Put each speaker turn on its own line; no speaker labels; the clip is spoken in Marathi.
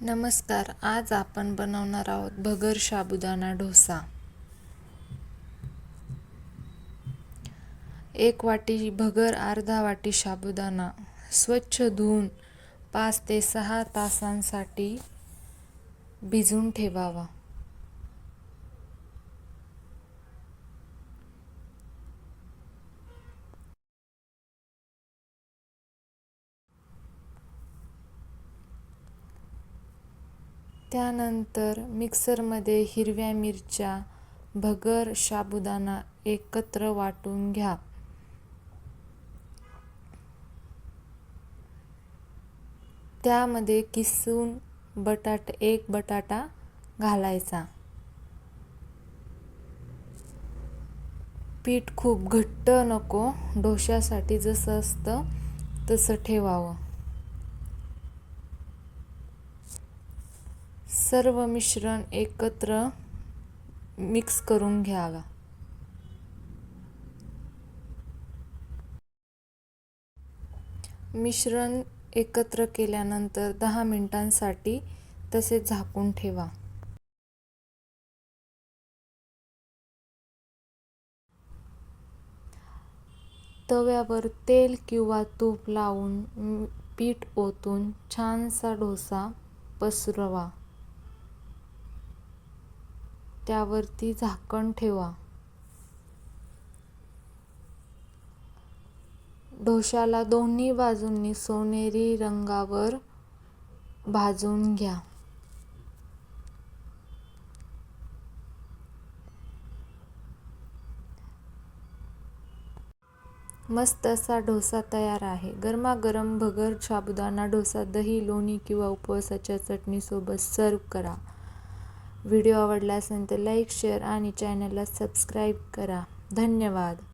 नमस्कार आज आपण बनवणार आहोत भगर साबुदाणा डोसा. एक वाटी भगर अर्धा वाटी साबुदाणा स्वच्छ धुवून पाच ते सहा तासांसाठी भिजून ठेवावा. त्यानंतर मिक्सरमध्ये हिरव्या मिरच्या भगर साबुदाणा एकत्र वाटून घ्या. त्यामध्ये किसून बटाट एक बटाटा घालायचा. पीठ खूप घट्ट नको डोश्यासाठी जसं असतं तसं ठेवावं. सर्व मिश्रण एकत्र मिक्स करून घ्यावा. मिश्रण एकत्र केल्यानंतर दहा मिनिटांसाठी तसे झाकून ठेवा. तव्यावर तेल किंवा तूप लावून पीठ ओतून छानसा डोसा पसरवा. त्यावरती झाकण ठेवा. ढोशाला दोन्ही बाजूंनी सोनेरी रंगावर भाजून घ्या. मस्त असा डोसा तयार आहे. गरमागरम भगर साबुदाणा डोसा दही लोणी किंवा उपवासाच्या चटणीसोबत सर्व करा. व्हिडिओ आवडला असेल तर लाईक शेअर आणि चॅनलला सबस्क्राईब करा. धन्यवाद.